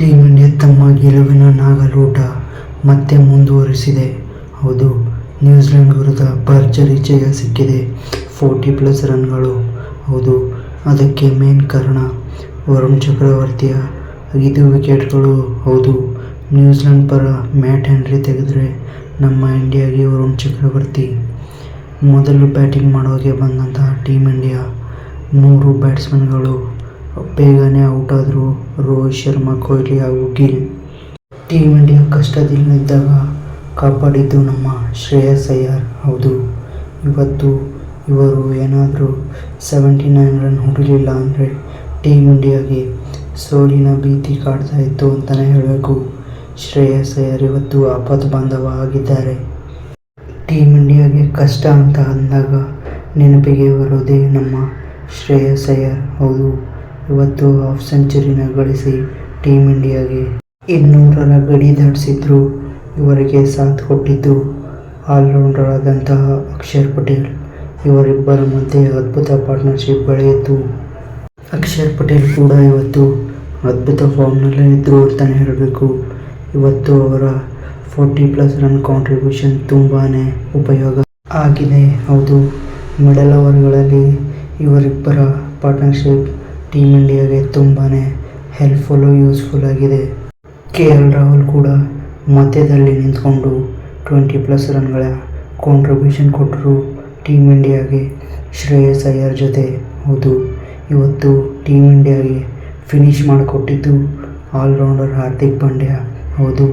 Team India ತಮ್ಮ ಗೆಲುವಿನ ನಾಗಲೋಟ ಮತ್ತೆ ಮುಂದುವರಿಸಿದೆ. ಹೌದು, ನ್ಯೂಜಿಲೆಂಡ್ ವಿರುದ್ಧ ಭರ್ಜರಿ ಜಯ ಸಿಕ್ಕಿದೆ. ಫೋರ್ಟಿ ಪ್ಲಸ್ ರನ್ಗಳು. ಹೌದು, ಅದಕ್ಕೆ ಮೇನ್ ಕಾರಣ ವರುಣ್ ಚಕ್ರವರ್ತಿಯ ಐದು ವಿಕೆಟ್ಗಳು. ಹೌದು, ನ್ಯೂಜಿಲೆಂಡ್ ಪರ ಮ್ಯಾಟ್ ಹೆನ್ರಿ ತೆಗೆದ್ರೆ ನಮ್ಮ ಇಂಡಿಯಾಗೆ ವರುಣ್ ಚಕ್ರವರ್ತಿ. ಮೊದಲು ಬ್ಯಾಟಿಂಗ್ ಮಾಡೋಕೆ ಬಂದಂತಹ ಟೀಮ್ ಇಂಡಿಯಾ ಮೂರು ಬ್ಯಾಟ್ಸ್ಮನ್ಗಳು ಬೇಗನೆ ಔಟ್ ಆದರು ರೋಹಿತ್ ಶರ್ಮಾ, ಕೊಹ್ಲಿ ಹಾಗೂ ಗಿಲ್. ಟೀಮ್ ಇಂಡಿಯಾ ಕಷ್ಟದಲ್ಲಿದ್ದಾಗ ಕಾಪಾಡಿದ್ದು ನಮ್ಮ ಶ್ರೇಯಸ್ ಅಯ್ಯರ್. ಹೌದು ಇವತ್ತು ಇವರು ಏನಾದ್ರೂ ಸೆವೆಂಟಿ ನೈನ್ ರನ್ ಹೊಡಿಲಿಲ್ಲ ಅಂದರೆ ಟೀಮ್ ಇಂಡಿಯಾಗೆ ಸೋಲಿನ ಭೀತಿ ಕಾಡ್ತಾ ಇತ್ತು ಅಂತಾನೆ ಹೇಳಬೇಕು ಶ್ರೇಯಸ್ ಅಯ್ಯರ್ ಇವತ್ತು ಆಪತ್ಬಾಂಧವ ಆಗಿದ್ದಾರೆ. ಟೀಮ್ ಇಂಡಿಯಾಗೆ ಕಷ್ಟ ಅಂತ ಅಂದಾಗ ನೆನಪಿಗೆ ಬರೋದೇ ನಮ್ಮ ಶ್ರೇಯಸ್ ಅಯ್ಯರ್. ಹೌದು ಇವತ್ತು ಹಾಫ್ ಸೆಂಚುರಿನ ಗಳಿಸಿ ಟೀಂ ಇಂಡಿಯಾಗೆ ಇನ್ನೂರರ ಗಡಿ ದಾಟಿಸಿದ್ರು. ಇವರಿಗೆ ಸಾಥ್ ಕೊಟ್ಟಿದ್ದು ಆಲ್ರೌಂಡರ್ ಆದಂತಹ ಅಕ್ಷರ್ ಪಟೇಲ್. ಇವರಿಬ್ಬರ ಮಧ್ಯೆ ಅದ್ಭುತ ಪಾರ್ಟ್ನರ್ಶಿಪ್ ಬೆಳೆಯಿತು. ಅಕ್ಷರ್ ಪಟೇಲ್ ಕೂಡ ಇವತ್ತು ಅದ್ಭುತ ಫಾರ್ಮ್ನಲ್ಲೇ ಇದ್ದರು ಅಂತಾನೆ ಹೇಳಬೇಕು ಇವತ್ತು ಅವರ ಫೋರ್ಟಿ ಪ್ಲಸ್ ರನ್ ಕಾಂಟ್ರಿಬ್ಯೂಷನ್ ತುಂಬಾ ಉಪಯೋಗ ಆಗಿದೆ. ಹೌದು ಮಿಡಲ್ ಓವರ್ಗಳಲ್ಲಿ ಇವರಿಬ್ಬರ ಪಾರ್ಟ್ನರ್ಶಿಪ್ ಟೀಂ ಇಂಡಿಯಾಗೆ ತುಂಬಾ ಹೆಲ್ಪ್ಫುಲ್ಲು ಯೂಸ್ಫುಲ್ ಆಗಿದೆ. ಕೆ ಎಲ್ ರಾಹುಲ್ ಕೂಡ ಮಧ್ಯದಲ್ಲಿ ನಿಂತ್ಕೊಂಡು ಟ್ವೆಂಟಿ ಪ್ಲಸ್ ರನ್ಗಳ ಕಾಂಟ್ರಿಬ್ಯೂಷನ್ ಕೊಟ್ಟರು ಟೀಮ್ ಇಂಡಿಯಾಗೆ ಶ್ರೇಯಸ್ ಅಯ್ಯರ್ ಜೊತೆ. ಹೌದು, ಇವತ್ತು ಟೀಮ್ ಇಂಡಿಯಾಗೆ ಫಿನಿಶ್ ಮಾಡಿಕೊಟ್ಟಿದ್ದು ಆಲ್ರೌಂಡರ್ ಹಾರ್ದಿಕ್ ಪಾಂಡ್ಯ. ಹೌದು,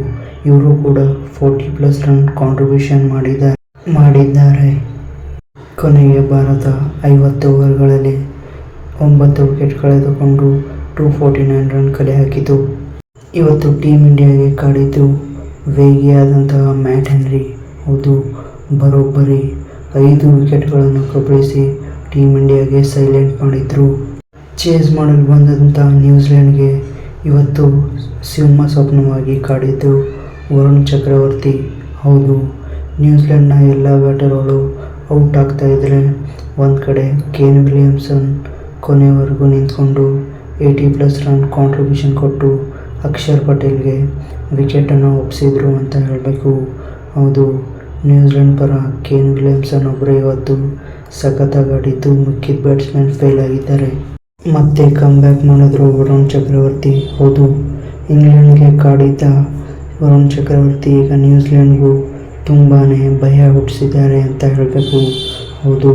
ಇವರು ಕೂಡ ಫೋರ್ಟಿ ಪ್ಲಸ್ ರನ್ ಕಾಂಟ್ರಿಬ್ಯೂಷನ್ ಮಾಡಿದ ಮಾಡಿದ್ದಾರೆ. ಕೊನೆಗೆ ಭಾರತ ಐವತ್ತು ಓವರ್ಗಳಲ್ಲಿ ಒಂಬತ್ತು ವಿಕೆಟ್ ಕಳೆದುಕೊಂಡು ಟೂ ಫೋರ್ಟಿ ನೈನ್ ರನ್ ಕಲೆ ಹಾಕಿತು. ಇವತ್ತು ಟೀಮ್ ಇಂಡಿಯಾಗೆ ಕಾಡಿದ್ದು ವೇಗಿಯಾದಂತಹ ಮ್ಯಾಟ್ ಹೆನ್ರಿ. ಹೌದು, ಬರೋಬ್ಬರಿ ಐದು ವಿಕೆಟ್ಗಳನ್ನು ಕಬಳಿಸಿ ಟೀಮ್ ಇಂಡಿಯಾಗೆ ಸೈಲೆಂಟ್ ಮಾಡಿದ್ರು. ಚೇಸ್ ಮಾಡಲು ಬಂದಂಥ ನ್ಯೂಜಿಲೆಂಡ್ಗೆ ಇವತ್ತು ಸಿಂಹ ಸ್ವಪ್ನವಾಗಿ ಕಾಡಿದ್ದು ವರುಣ್ ಚಕ್ರವರ್ತಿ. ಹೌದು, ನ್ಯೂಜಿಲೆಂಡ್ನ ಎಲ್ಲ ಬ್ಯಾಟರ್ಗಳು ಔಟ್ ಆಗ್ತಾ ಇದ್ರೆ ಒಂದು ಕಡೆ ಕೇನ್ ವಿಲಿಯಮ್ಸನ್ ಕೊನೆವರೆಗೂ ನಿಂತ್ಕೊಂಡು ಏಯ್ಟಿ ಪ್ಲಸ್ ರನ್ ಕಾಂಟ್ರಿಬ್ಯೂಷನ್ ಕೊಟ್ಟು ಅಕ್ಷರ್ ಪಟೇಲ್ಗೆ ವಿಕೆಟನ್ನು ಒಪ್ಪಿಸಿದ್ರು ಅಂತ ಹೇಳಬೇಕು ಹೌದು, ನ್ಯೂಜಿಲೆಂಡ್ ಪರ ಕೇನ್ ವಿಲಿಯಮ್ಸನ್ ಒಬ್ರೇ ಇವತ್ತು ಸಖತ್ತಾಗಿ ಆಡಿದ್ದು ಮಿಕ್ಕಿದ ಬ್ಯಾಟ್ಸ್ಮನ್ ಫೇಲ್ ಆಗಿದ್ದಾರೆ. ಮತ್ತೆ ಕಮ್ ಬ್ಯಾಕ್ ಮಾಡಿದ್ರು ವರುಣ್ ಚಕ್ರವರ್ತಿ. ಹೌದು, ಇಂಗ್ಲೆಂಡ್ಗೆ ಕಾಡಿದ್ದ ವರುಣ್ ಚಕ್ರವರ್ತಿ ಈಗ ನ್ಯೂಜಿಲೆಂಡ್ಗೂ ತುಂಬಾ ಭಯ ಹುಟ್ಟಿಸಿದ್ದಾರೆ ಅಂತ ಹೇಳಬೇಕು ಹೌದು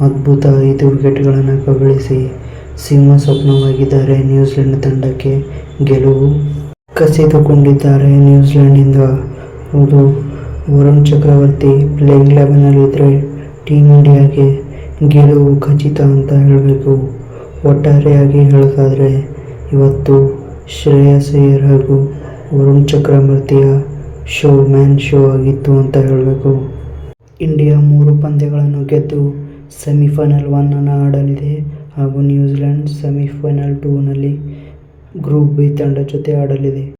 ಅದ್ಭುತ ಐದು ವಿಕೆಟ್ಗಳನ್ನು ಕಬಳಿಸಿ ಸಿಂಹಸ್ವಪ್ನವಾಗಿದ್ದಾರೆ. ನ್ಯೂಜಿಲೆಂಡ್ ತಂಡಕ್ಕೆ ಗೆಲುವು ಕಸಿದುಕೊಂಡಿದ್ದಾರೆ ನ್ಯೂಜಿಲೆಂಡ್ನಿಂದ. ಹೌದು, ವರುಣ್ ಚಕ್ರವರ್ತಿ ಪ್ಲೇಯಿಂಗ್ ಲೆವೆನಲ್ಲಿದ್ದರೆ ಟೀಮ್ ಇಂಡಿಯಾಗೆ ಗೆಲುವು ಖಚಿತ ಅಂತ ಹೇಳಬೇಕು ಒಟ್ಟಾರೆಯಾಗಿ ಹೇಳೋದಾದ್ರೆ ಇವತ್ತು ಶ್ರೇಯಸ್ ಅಯ್ಯರ್ ಹಾಗೂ ವರುಣ್ ಚಕ್ರವರ್ತಿಯ ಶೋ ಮ್ಯಾನ್ ಶೋ ಆಗಿತ್ತು ಅಂತ ಹೇಳಬೇಕು ಇಂಡಿಯಾ ಮೂರು ಪಂದ್ಯಗಳನ್ನು ಗೆದ್ದು ಸೆಮಿಫೈನಲ್ ಒನ್ ಅನ್ನು ಆಡಲಿದೆ ಹಾಗೂ ನ್ಯೂಜಿಲೆಂಡ್ ಸೆಮಿಫೈನಲ್ನಲ್ಲಿ ಗ್ರೂಪ್ ಬಿ ತಂಡದ ಜೊತೆ ಆಡಲಿದೆ.